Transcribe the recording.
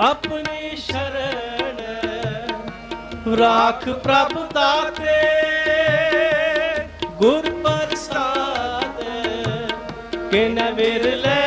ਆਪਣੀ ਸ਼ਰਨ ਰਾਖ ਪ੍ਰਭ ਦਾਤੇ ਗੁਰ ਪ੍ਰਸਾਦ ਕਿਨ ਵਿਰਲੇ